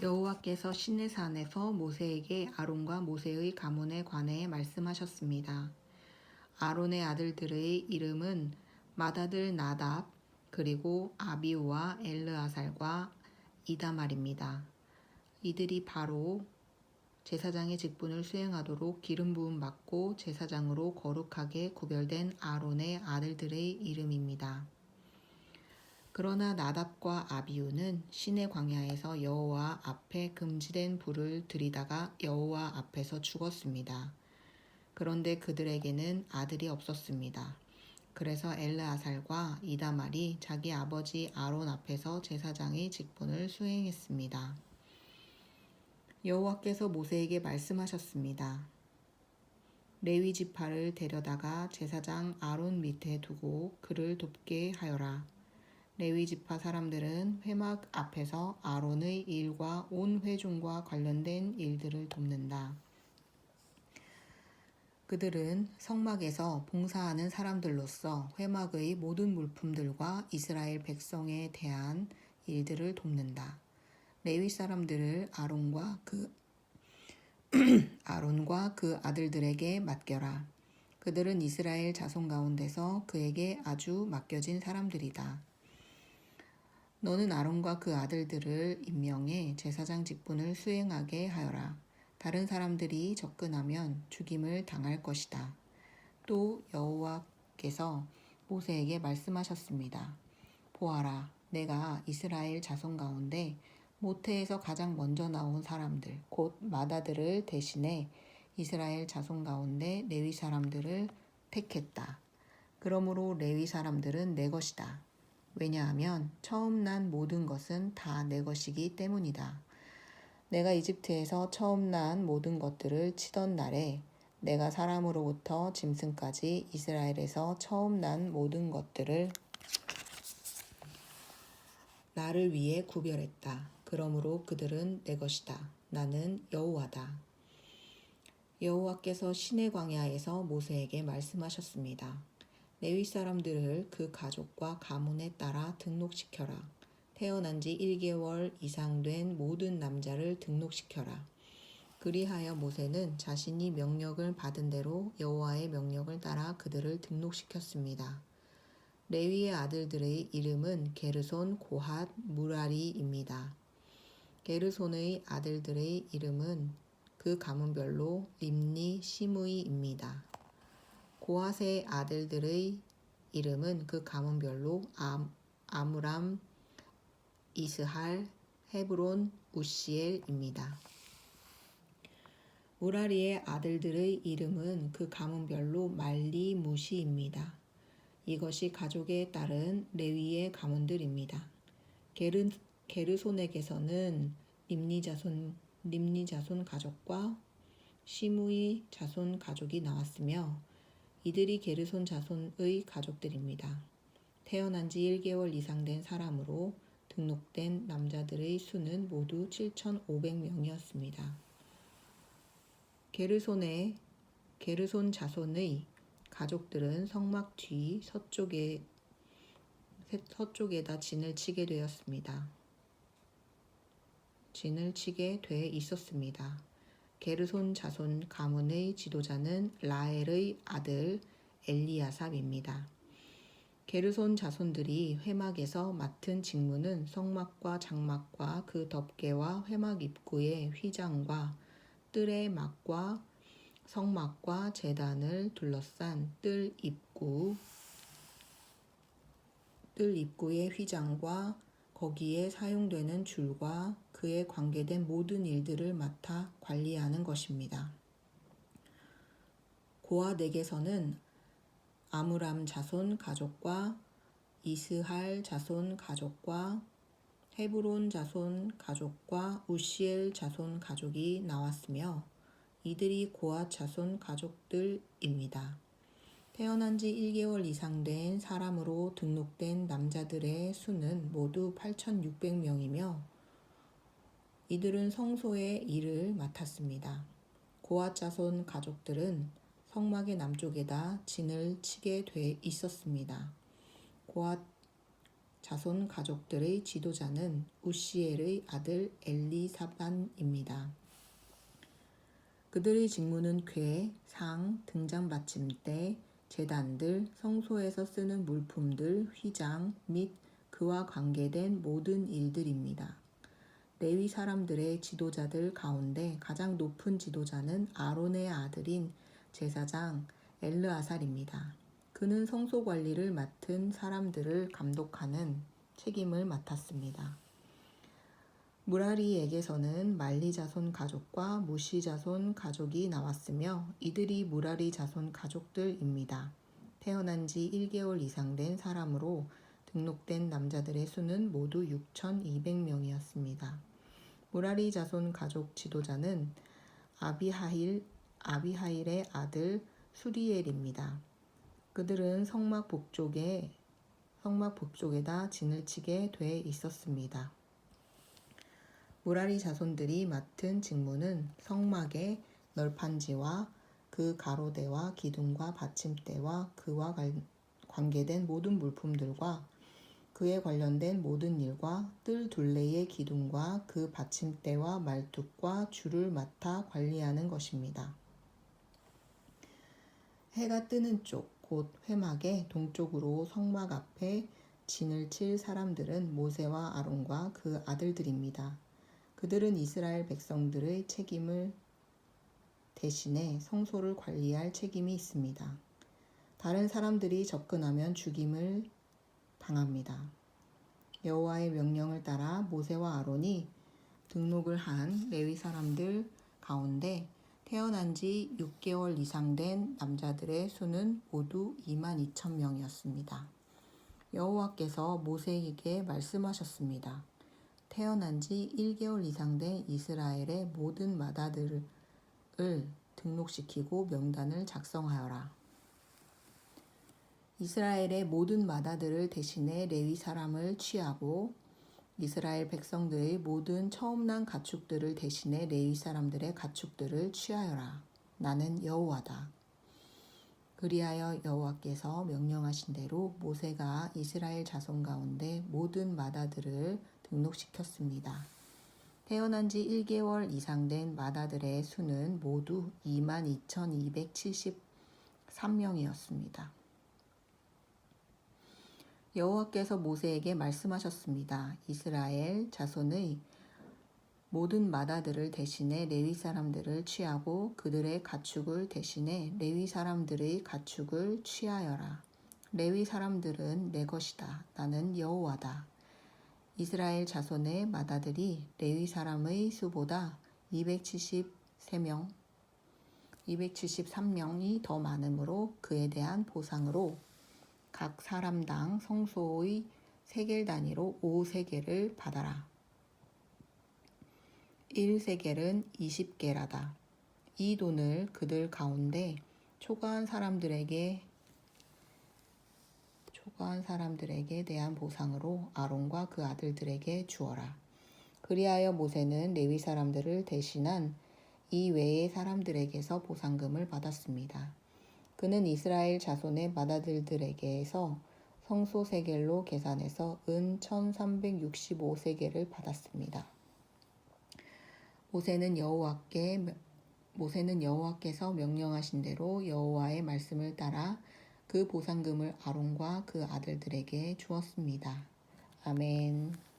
여호와께서 시내산에서 모세에게 아론과 모세의 가문에 관해 말씀하셨습니다. 아론의 아들들의 이름은 맏아들 나답 그리고 아비우와 엘르아살과 이다말입니다. 이들이 바로 제사장의 직분을 수행하도록 기름 부음 받고 제사장으로 거룩하게 구별된 아론의 아들들의 이름입니다. 그러나 나답과 아비우는 시내 광야에서 여호와 앞에 금지된 불을 들이다가 여호와 앞에서 죽었습니다. 그런데 그들에게는 아들이 없었습니다. 그래서 엘르아살과 이다말이 자기 아버지 아론 앞에서 제사장의 직분을 수행했습니다. 여호와께서 모세에게 말씀하셨습니다. 레위 지파를 데려다가 제사장 아론 밑에 두고 그를 돕게 하여라. 레위 지파 사람들은 회막 앞에서 아론의 일과 온 회중과 관련된 일들을 돕는다. 그들은 성막에서 봉사하는 사람들로서 회막의 모든 물품들과 이스라엘 백성에 대한 일들을 돕는다. 레위 사람들을 아론과 그 아론과 그 아들들에게 맡겨라. 그들은 이스라엘 자손 가운데서 그에게 아주 맡겨진 사람들이다. 너는 아론과 그 아들들을 임명해 제사장 직분을 수행하게 하여라. 다른 사람들이 접근하면 죽임을 당할 것이다. 또 여호와께서 모세에게 말씀하셨습니다. 보아라, 내가 이스라엘 자손 가운데 모태에서 가장 먼저 나온 사람들, 곧 마다들을 대신해 이스라엘 자손 가운데 레위 사람들을 택했다. 그러므로 레위 사람들은 내 것이다. 왜냐하면 처음 난 모든 것은 다 내 것이기 때문이다. 내가 이집트에서 처음 난 모든 것들을 치던 날에 내가 사람으로부터 짐승까지 이스라엘에서 처음 난 모든 것들을 나를 위해 구별했다. 그러므로 그들은 내 것이다. 나는 여호와다. 여호와께서 시내 광야에서 모세에게 말씀하셨습니다. 레위 사람들을 그 가족과 가문에 따라 등록시켜라. 태어난 지 1개월 이상 된 모든 남자를 등록시켜라. 그리하여 모세는 자신이 명령을 받은 대로 여호와의 명령을 따라 그들을 등록시켰습니다. 레위의 아들들의 이름은 게르손, 고핫, 무라리입니다. 게르손의 아들들의 이름은 그 가문별로 림니, 시므이입니다. 고핫의 아들들의 이름은 그 가문별로 아무 람, 이스할, 헤브론, 우시엘입니다. 무라리의 아들들의 이름은 그 가문별로 말리, 무시입니다. 이것이 가족에 따른 레위의 가문들입니다. 게르, 게르손에게서는 림니 자손, 림니 자손 가족과 시무이 자손 가족이 나왔으며 이들이 게르손 자손의 가족들입니다. 태어난 지 1개월 이상 된 사람으로 등록된 남자들의 수는 모두 7,500명이었습니다. 게르손의 게르손 자손의 가족들은 성막 뒤 서쪽에 서쪽에다 진을 치게 되었습니다. 진을 치게 돼 있었습니다. 게르손 자손 가문의 지도자는 라엘의 아들 엘리야삽입니다. 게르손 자손들이 회막에서 맡은 직무는 성막과 장막과 그 덮개와 회막 입구의 휘장과 뜰의 막과 성막과 재단을 둘러싼 뜰 입구 뜰 입구의 휘장과 거기에 사용되는 줄과 그에 관계된 모든 일들을 맡아 관리하는 것입니다. 고아댁에서는 아무람 자손 가족과 이스할 자손 가족과 헤브론 자손 가족과 우시엘 자손 가족이 나왔으며 이들이 고아 자손 가족들입니다. 태어난 지 1개월 이상 된 사람으로 등록된 남자들의 수는 모두 8,600명이며 이들은 성소의 일을 맡았습니다. 고아 자손 가족들은 성막의 남쪽에다 진을 치게 돼 있었습니다. 고아, 자손 가족들의 지도자는 우시엘의 아들 엘리사반입니다. 그들의 직무는 궤, 상, 등잔 받침대, 제단들, 성소에서 쓰는 물품들, 휘장 및 그와 관계된 모든 일들입니다. 레위 사람들의 지도자들 가운데 가장 높은 지도자는 아론의 아들인 제사장 엘르아살입니다. 그는 성소 관리를 맡은 사람들을 감독하는 책임을 맡았습니다. 무라리에게서는 말리 자손 가족과 무시 자손 가족이 나왔으며 이들이 무라리 자손 가족들입니다. 태어난 지 1개월 이상 된 사람으로 등록된 남자들의 수는 모두 6,200명이었습니다. 무라리 자손 가족 지도자는 아비하일 아비하일의 아들 수리엘입니다. 그들은 성막 북쪽에 성막 북쪽에다 진을 치게 돼 있었습니다. 무라리 자손들이 맡은 직무는 성막의 널판지와 그 가로대와 기둥과 받침대와 그와 관계된 모든 물품들과 그에 관련된 모든 일과 뜰 둘레의 기둥과 그 받침대와 말뚝과 줄을 맡아 관리하는 것입니다. 해가 뜨는 쪽, 곧 회막의 동쪽으로 성막 앞에 진을 칠 사람들은 모세와 아론과 그 아들들입니다. 그들은 이스라엘 백성들의 책임을 대신해 성소를 관리할 책임이 있습니다. 다른 사람들이 접근하면 죽임을 당합니다. 여호와의 명령을 따라 모세와 아론이 등록을 한 레위 사람들 가운데 태어난 지 6개월 이상 된 남자들의 수는 모두 2만 2천 명이었습니다. 여호와께서 모세에게 말씀하셨습니다. 태어난 지 1개월 이상 된 이스라엘의 모든 마다들을 등록시키고 명단을 작성하여라. 이스라엘의 모든 마다들을 대신해 레위 사람을 취하고 이스라엘 백성들의 모든 처음 난 가축들을 대신해 레위 사람들의 가축들을 취하여라. 나는 여호와다. 그리하여 여호와께서 명령하신 대로 모세가 이스라엘 자손 가운데 모든 마다들을 등록시켰습니다. 태어난 지 1개월 이상 된 마다들의 수는 모두 22,273명이었습니다. 여호와께서 모세에게 말씀하셨습니다. 이스라엘 자손의 모든 마다들을 대신해 레위 사람들을 취하고 그들의 가축을 대신해 레위 사람들의 가축을 취하여라. 레위 사람들은 내 것이다. 나는 여호와다. 이스라엘 자손의 마다들이 레위 사람의 수보다 273명 273명이 더 많으므로 그에 대한 보상으로 각 사람당 성소의 세겔 단위로 5세겔을 받아라. 1세겔은 20개라다. 이 돈을 그들 가운데 초과한 사람들에게 초과한 사람들에게 대한 보상으로 아론과 그 아들들에게 주어라. 그리하여 모세는 레위 사람들을 대신한 이 외의 사람들에게서 보상금을 받았습니다. 그는 이스라엘 자손의 마다들들에게서 성소 세겔로 계산해서 은 1365세겔을 받았습니다. 모세는 여호와께 모세는 여호와께서 명령하신 대로 여호와의 말씀을 따라 그 보상금을 아론과 그 아들들에게 주었습니다. 아멘.